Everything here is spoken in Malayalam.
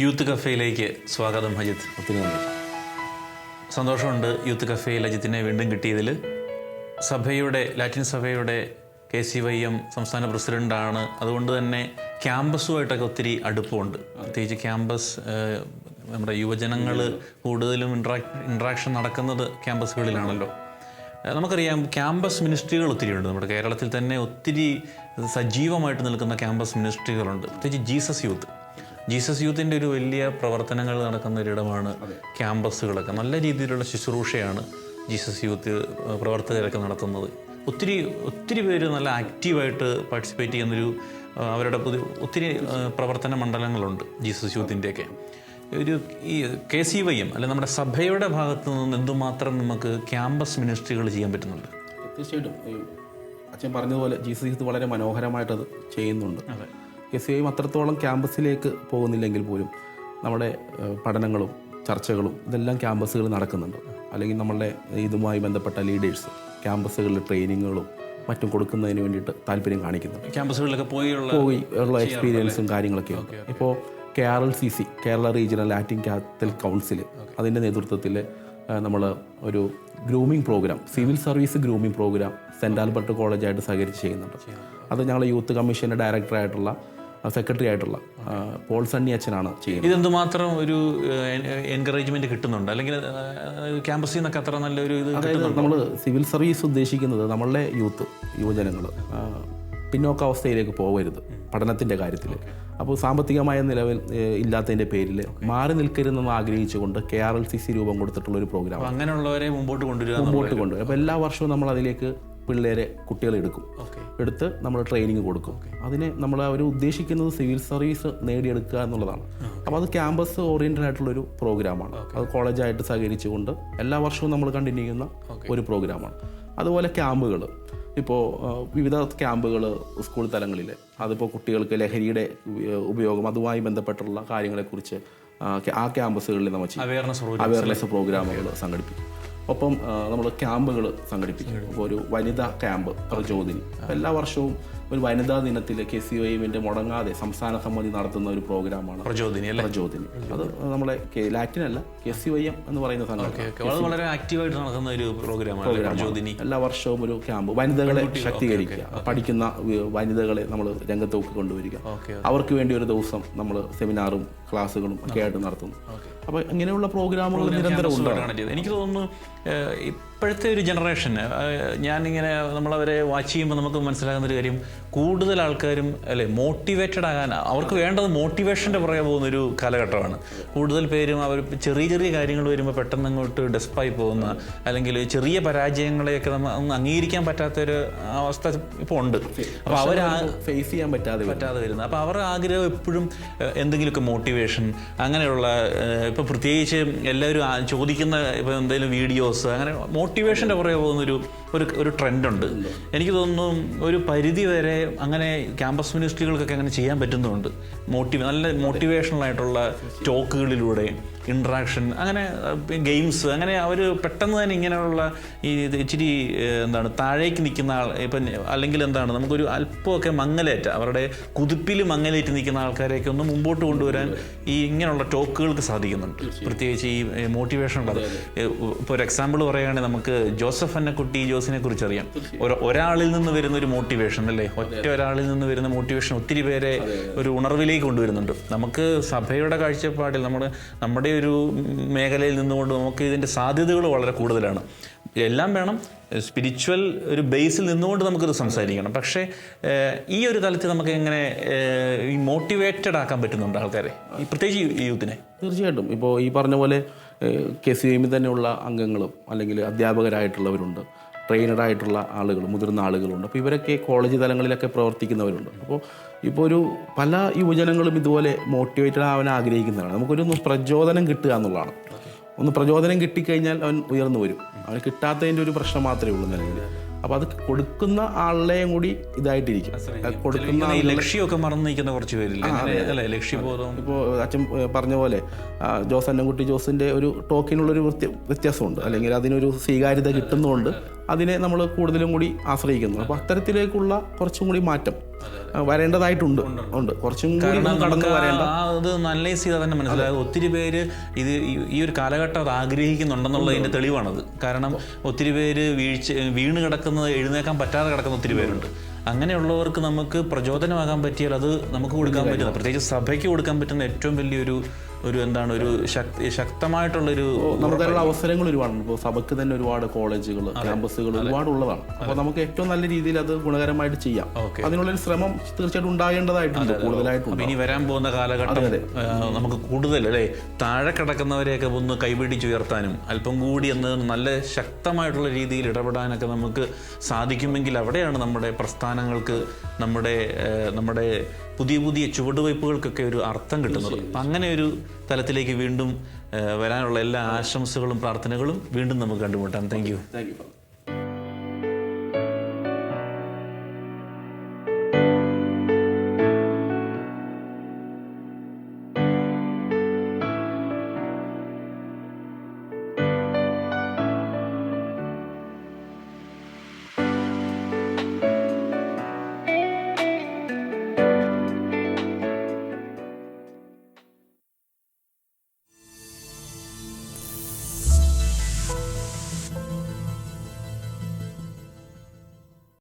യൂത്ത് കഫേയിലേക്ക് സ്വാഗതം അജിത്ത് ഒത്തിരി നന്ദി. സന്തോഷമുണ്ട് യൂത്ത് കഫേയിൽ അജിത്തിനെ വീണ്ടും കിട്ടിയതിൽ. സഭയുടെ ലാറ്റിൻ സഭയുടെ കെ സി വൈ എം സംസ്ഥാന പ്രസിഡന്റാണ് അതുകൊണ്ട് തന്നെ ക്യാമ്പസുമായിട്ടൊക്കെ ഒത്തിരി അടുപ്പമുണ്ട്. പ്രത്യേകിച്ച് ക്യാമ്പസ് നമ്മുടെ യുവജനങ്ങൾ കൂടുതലും ഇൻട്രാക് ഇൻട്രാക്ഷൻ നടക്കുന്നത് ക്യാമ്പസുകളിലാണല്ലോ. നമുക്കറിയാം ക്യാമ്പസ് മിനിസ്ട്രികൾ ഒത്തിരി ഉണ്ട്. നമ്മുടെ കേരളത്തിൽ തന്നെ ഒത്തിരി സജീവമായിട്ട് നിൽക്കുന്ന ക്യാമ്പസ് മിനിസ്ട്രികളുണ്ട്. പ്രത്യേകിച്ച് ജീസസ് യൂത്ത്. ജീസസ് യൂത്തിന്റെ ഒരു വലിയ പ്രവർത്തനങ്ങൾ നടക്കുന്ന ഒരിടമാണ് ക്യാമ്പസുകളൊക്കെ. നല്ല രീതിയിലുള്ള ശുശ്രൂഷയാണ് ജീസസ് യൂത്ത് പ്രവർത്തകരൊക്കെ നടത്തുന്നത്. ഒത്തിരി ഒത്തിരി പേര് നല്ല ആക്റ്റീവായിട്ട് പാർട്ടിസിപ്പേറ്റ് ചെയ്യുന്നൊരു അവരുടെ പുതിയ ഒത്തിരി പ്രവർത്തന മണ്ഡലങ്ങളുണ്ട് ജീസസ് യൂത്തിന്റെയൊക്കെ ഒരു ഈ കെ സി വൈ എം അല്ലെ നമ്മുടെ സഭയുടെ ഭാഗത്ത് നിന്ന് എന്തുമാത്രം നമുക്ക് ക്യാമ്പസ് മിനിസ്ട്രികൾ ചെയ്യാൻ പറ്റുന്നുണ്ട്? തീർച്ചയായിട്ടും. അച്ഛൻ പറഞ്ഞതുപോലെ ജീസസ് യൂത്ത് വളരെ മനോഹരമായിട്ടത് ചെയ്യുന്നുണ്ട്. ചെയ്യുന്നുണ്ട് എസ് സി ഐ അത്രത്തോളം ക്യാമ്പസിലേക്ക് പോകുന്നില്ലെങ്കിൽ പോലും നമ്മുടെ പഠനങ്ങളും ചർച്ചകളും ഇതെല്ലാം ക്യാമ്പസുകളിൽ നടക്കുന്നുണ്ട്. അല്ലെങ്കിൽ നമ്മളുടെ ഇതുമായി ബന്ധപ്പെട്ട ലീഡേഴ്സ് ക്യാമ്പസുകളിൽ ട്രെയിനിങ്ങുകളും മറ്റും കൊടുക്കുന്നതിന് വേണ്ടിയിട്ട് താല്പര്യം കാണിക്കുന്നുണ്ട്. ക്യാമ്പസുകളിലൊക്കെ പോയി പോയി ഉള്ള എക്സ്പീരിയൻസും കാര്യങ്ങളൊക്കെ ഉണ്ട്. ഇപ്പോൾ K R L C C Kerala regional Latin Catholic council അതിന്റെ നേതൃത്വത്തിൽ നമ്മൾ ഒരു grooming programme civil service grooming programme Saint Albert കോളേജായിട്ട് സഹകരിച്ച് ചെയ്യുന്നുണ്ട്. അത് ഞങ്ങൾ യൂത്ത് കമ്മീഷന്റെ ഡയറക്ടറായിട്ടുള്ള സെക്രട്ടറി ആയിട്ടുള്ള പോൾ സണ്ണി അച്ഛനാണ് ചെയ്യുന്നത്. ഇതെന്തുമാത്രം ഒരു എൻകറേജ്മെന്റ് കിട്ടുന്നുണ്ട്? അല്ലെങ്കിൽ ക്യാമ്പസിൽ നിന്നൊക്കെ അത്ര നല്ലൊരു ഇത് അതായത് നമ്മൾ സിവിൽ സർവീസ് ഉദ്ദേശിക്കുന്നത് നമ്മളുടെ യൂത്ത് യുവജനങ്ങൾ പിന്നോക്കാവസ്ഥയിലേക്ക് പോകരുത് പഠനത്തിന്റെ കാര്യത്തിൽ അപ്പോൾ സാമ്പത്തികമായ നിലവിൽ ഇല്ലാത്തതിന്റെ പേരിൽ മാറി നിൽക്കരുതെന്ന് ആഗ്രഹിച്ചുകൊണ്ട് K R L C C രൂപം കൊടുത്തിട്ടുള്ള ഒരു പ്രോഗ്രാം അങ്ങനെയുള്ളവരെ മുമ്പോട്ട് കൊണ്ടുവരിക മുമ്പോട്ട് കൊണ്ടുവരും അപ്പോൾ എല്ലാ വർഷവും നമ്മൾ അതിലേക്ക് പിള്ളേരെ കുട്ടികളെ എടുക്കും. എടുത്ത് നമ്മൾ ട്രെയിനിങ് കൊടുക്കും. അതിന് നമ്മൾ അവർ ഉദ്ദേശിക്കുന്നത് സിവിൽ സർവീസ് നേടിയെടുക്കുക എന്നുള്ളതാണ്. അപ്പോൾ അത് ക്യാമ്പസ് ഓറിയന്റഡ് ആയിട്ടുള്ളൊരു പ്രോഗ്രാമാണ് അത് കോളേജായിട്ട് സഹകരിച്ചുകൊണ്ട് എല്ലാ വർഷവും നമ്മൾ കണ്ടിന്യൂ ചെയ്യുന്ന ഒരു പ്രോഗ്രാമാണ് അതുപോലെ ക്യാമ്പുകൾ ഇപ്പോൾ വിവിധ ക്യാമ്പുകൾ സ്കൂൾ തലങ്ങളിൽ അതിപ്പോൾ കുട്ടികൾക്ക് ലഹരിയുടെ ഉപ- ഉപയോഗം അതുമായി ബന്ധപ്പെട്ടുള്ള കാര്യങ്ങളെക്കുറിച്ച് ആ, ക്യാമ്പസുകളിൽ നമ്മൾ അവയർനെസ് പ്രോഗ്രാമുകൾ സംഘടിപ്പിക്കും. ഒപ്പം നമ്മൾ ക്യാമ്പുകൾ സംഘടിപ്പിക്കും. ഒരു വനിതാ ക്യാമ്പ് പ്രചോദിനി എല്ലാ വർഷവും ഒരു വനിതാ ദിനത്തിൽ കെ സി ഒ എമ്മിന്റെ മുടങ്ങാതെ സംസ്ഥാന സമിതി നടത്തുന്ന ഒരു പ്രോഗ്രാമാണ്. പ്രചോദിനി അല്ലേ? പ്രചോദിനി. അത് നമ്മളെ ലാറ്റിൻ അല്ല കെ സി ഒ എം എന്ന് പറയുന്ന സംഘടന വളരെ ആക്റ്റീവായിട്ട് നടക്കുന്ന ഒരു പ്രോഗ്രാമാണ് പ്രചോദിനി. എല്ലാ വർഷവും ഒരു ക്യാമ്പ്. വനിതകളെ ശക്തീകരിക്കുക. പഠിക്കുന്ന വനിതകളെ നമ്മൾ രംഗത്തേക്ക് കൊണ്ടുവരിക. അവർക്ക് വേണ്ടി ഒരു ദിവസം നമ്മൾ സെമിനാറും ക്ലാസ്സുകളും ഒക്കെ ആയിട്ട് നടത്തുന്നു. അപ്പോൾ ഇങ്ങനെയുള്ള പ്രോഗ്രാമുകൾ നിരന്തരം ഉണ്ടാകും. എനിക്ക് തോന്നുന്നു ഇപ്പോഴത്തെ ഒരു ജനറേഷന് ഞാനിങ്ങനെ നമ്മളവരെ വാച്ച് ചെയ്യുമ്പോൾ നമുക്ക് മനസ്സിലാകുന്ന ഒരു കാര്യം കൂടുതൽ ആൾക്കാരും അല്ലെ മോട്ടിവേറ്റഡ് ആകാൻ അവർക്ക് വേണ്ടത് മോട്ടിവേഷന്റെ പുറകെ പോകുന്ന ഒരു കാലഘട്ടമാണ്. കൂടുതൽ പേരും അവർ ചെറിയ ചെറിയ കാര്യങ്ങൾ വരുമ്പോൾ പെട്ടെന്ന് അങ്ങോട്ട് ഡെസ്പായി പോകുന്ന അല്ലെങ്കിൽ ചെറിയ പരാജയങ്ങളെയൊക്കെ നമ്മൾ ഒന്ന് അംഗീകരിക്കാൻ പറ്റാത്തൊരു അവസ്ഥ ഇപ്പോൾ ഉണ്ട്. അപ്പോൾ അവർ ഫേസ് ചെയ്യാൻ പറ്റാതെ. പറ്റാതെ വരുന്നത് അപ്പോൾ അവരുടെ ആഗ്രഹം എപ്പോഴും എന്തെങ്കിലുമൊക്കെ മോട്ടിവേഷൻ അങ്ങനെയുള്ള ഇപ്പോൾ പ്രത്യേകിച്ച് എല്ലാവരും ചോദിക്കുന്ന ഇപ്പോൾ എന്തെങ്കിലും വീഡിയോസ് അങ്ങനെ മോട്ടിവേഷന്റെ പുറകെ പോകുന്നൊരു ഒരു ഒരു ട്രെൻഡുണ്ട്. എനിക്ക് തോന്നുന്നു ഒരു പരിധി വരെ അങ്ങനെ ക്യാമ്പസ് മിനിസ്ട്രികൾക്കൊക്കെ അങ്ങനെ ചെയ്യാൻ പറ്റുന്നുണ്ട്. മോട്ടിവ് നല്ല മോട്ടിവേഷണൽ ആയിട്ടുള്ള ടോക്കുകളിലൂടെ ഇൻട്രാക്ഷൻ അങ്ങനെ ഗെയിംസ് അങ്ങനെ അവർ പെട്ടെന്ന് തന്നെ ഇങ്ങനെയുള്ള ഈ ഇച്ചിരി എന്താണ് താഴേക്ക് നിൽക്കുന്ന ആൾ ഇപ്പം അല്ലെങ്കിൽ എന്താണ് നമുക്കൊരു അല്പമൊക്കെ മങ്ങലേറ്റ അവരുടെ കുതിപ്പിൽ മങ്ങലേറ്റ് നിൽക്കുന്ന ആൾക്കാരെയൊക്കെ ഒന്ന് മുമ്പോട്ട് കൊണ്ടുവരാൻ ഈ ഇങ്ങനെയുള്ള ടോക്കുകൾക്ക് സാധിക്കുന്നുണ്ട്. പ്രത്യേകിച്ച് ഈ മോട്ടിവേഷൻ ഉള്ളത് ഇപ്പോൾ ഒരു എക്സാമ്പിൾ പറയുകയാണെങ്കിൽ നമുക്ക് ജോസഫ് അന്നക്കുട്ടി ജോസിനെ കുറിച്ച് അറിയാം ഒരു ഒരാളിൽ നിന്ന് വരുന്ന ഒരു മോട്ടിവേഷൻ അല്ലേ? ഒറ്റ ഒരാളിൽ നിന്ന് വരുന്ന മോട്ടിവേഷൻ ഒത്തിരി പേരെ ഒരു ഉണർവിലേക്ക് കൊണ്ടുവരുന്നുണ്ട്. നമുക്ക് സഭയുടെ കാഴ്ചപ്പാടിൽ നമ്മൾ നമ്മുടെ ഒരു മേഖലയിൽ നിന്നുകൊണ്ട് നമുക്ക് ഇതിന്റെ സാധ്യതകൾ വളരെ കൂടുതലാണ്. എല്ലാം വേണം. സ്പിരിച്വൽ ഒരു ബേസിൽ നിന്നുകൊണ്ട് നമുക്കിത് സംസാരിക്കണം. പക്ഷേ ഈ ഒരു തലത്തിൽ നമുക്ക് എങ്ങനെ ഈ മോട്ടിവേറ്റഡ് ആക്കാൻ പറ്റുന്നുണ്ട് ആൾക്കാരെ? ഈ പ്രത്യേകിച്ച് ഈ യൂത്തിനെ. തീർച്ചയായിട്ടും. ഇപ്പോൾ ഈ പറഞ്ഞ പോലെ കെ സി എമ്മിൽ തന്നെയുള്ള അംഗങ്ങളും അല്ലെങ്കിൽ അധ്യാപകരായിട്ടുള്ളവരുണ്ട്. ട്രെയിനഡ് ആയിട്ടുള്ള ആളുകൾ മുതിർന്ന ആളുകളുണ്ട്. അപ്പോൾ ഇവരൊക്കെ കോളേജ് തലങ്ങളിലൊക്കെ പ്രവർത്തിക്കുന്നവരുണ്ട്. അപ്പോൾ ഇപ്പോൾ ഒരു പല യുവജനങ്ങളും ഇതുപോലെ മോട്ടിവേറ്റഡ് ആവാൻ ആഗ്രഹിക്കുന്നവരാണ്. നമുക്കൊരു പ്രചോദനം കിട്ടുക എന്നുള്ളതാണ്. ഒന്ന് പ്രചോദനം കിട്ടിക്കഴിഞ്ഞാൽ അവൻ ഉയർന്നു വരും. അവന് കിട്ടാത്തതിന്റെ ഒരു പ്രശ്നം മാത്രമേ ഉള്ളൂ നിലവിൽ. അപ്പോൾ അത് കൊടുക്കുന്ന ആളുടെയും കൂടി ഇതായിട്ടിരിക്കും. കൊടുക്കുന്ന ലക്ഷ്യമൊക്കെ മറന്നു നിൽക്കുന്ന കുറച്ച് പേരില്ല? ലക്ഷ്യബോധം. ഇപ്പോൾ അച്ഛൻ പറഞ്ഞ പോലെ ജോസ് അന്നൻകുട്ടി ജോസിന്റെ ഒരു ടോക്കിനുള്ളൊരു വ്യത്യ വ്യത്യാസമുണ്ട്. അല്ലെങ്കിൽ അതിനൊരു സ്വീകാര്യത കിട്ടുന്നതുകൊണ്ട് അതിനെ നമ്മൾ കൂടുതലും കൂടി ആശ്രയിക്കുന്നു. അപ്പോൾ അത്തരത്തിലേക്കുള്ള കുറച്ചും കൂടി മാറ്റം വരേണ്ടതായിട്ടുണ്ട്. ഉണ്ട് കുറച്ചും കടന്നു വരേണ്ട. അത് അനലൈസ് ചെയ്താൽ തന്നെ മനസ്സിലായത്. ഒത്തിരി പേര് ഇത് ഈ- ഒരു കാലഘട്ടം അത് ആഗ്രഹിക്കുന്നുണ്ടെന്നുള്ളതിന്റെ തെളിവാണത്. കാരണം ഒത്തിരി പേര് വീഴ്ച വീണ് കിടക്കുന്നത് എഴുന്നേക്കാൻ പറ്റാതെ കിടക്കുന്ന ഒത്തിരി പേരുണ്ട്. അങ്ങനെയുള്ളവർക്ക് നമുക്ക് പ്രചോദനമാകാൻ പറ്റിയാൽ അത് നമുക്ക് കൊടുക്കാൻ പറ്റുന്ന പ്രത്യേകിച്ച് സഭയ്ക്ക് കൊടുക്കാൻ പറ്റുന്ന ഏറ്റവും വലിയൊരു ഒരു എന്താണ് ഒരു ശക്തി ശക്തമായിട്ടുള്ളൊരു നമുക്കതിനുള്ള അവസരങ്ങൾ ഒരുപാടുണ്ട്. ഇപ്പോൾ സഭയ്ക്ക് തന്നെ ഒരുപാട് കോളേജുകൾ ക്യാമ്പസുകൾ ഒരുപാട് ഉള്ളതാണ്. അപ്പോൾ നമുക്ക് ഏറ്റവും നല്ല രീതിയിൽ അത് ഗുണകരമായിട്ട് ചെയ്യാം. അതിനുള്ളൊരു ശ്രമം തീർച്ചയായിട്ടും ഉണ്ടാകേണ്ടതായിട്ടുണ്ട് കൂടുതലായിട്ടുണ്ട്. ഇനി വരാൻ പോകുന്ന കാലഘട്ടം നമുക്ക് കൂടുതൽ അല്ലേ? താഴെ കിടക്കുന്നവരെയൊക്കെ ഒന്ന് കൈപിടിച്ചുയർത്താനും അല്പം കൂടി എന്ന് നല്ല ശക്തമായിട്ടുള്ള രീതിയിൽ ഇടപെടാനൊക്കെ നമുക്ക് സാധിക്കുമെങ്കിൽ അവിടെയാണ് നമ്മുടെ പ്രസ്ഥാനങ്ങൾക്ക് നമ്മുടെ നമ്മുടെ പുതിയ പുതിയ ചുവടുവയ്പ്പുകൾക്കൊക്കെ ഒരു അർത്ഥം കിട്ടുന്നത്. അപ്പം അങ്ങനെ ഒരു തലത്തിലേക്ക് വീണ്ടും വരാനുള്ള എല്ലാ ആശംസകളും പ്രാർത്ഥനകളും വീണ്ടും നമുക്ക് കണ്ടുമുട്ടാം. Thank you thank you.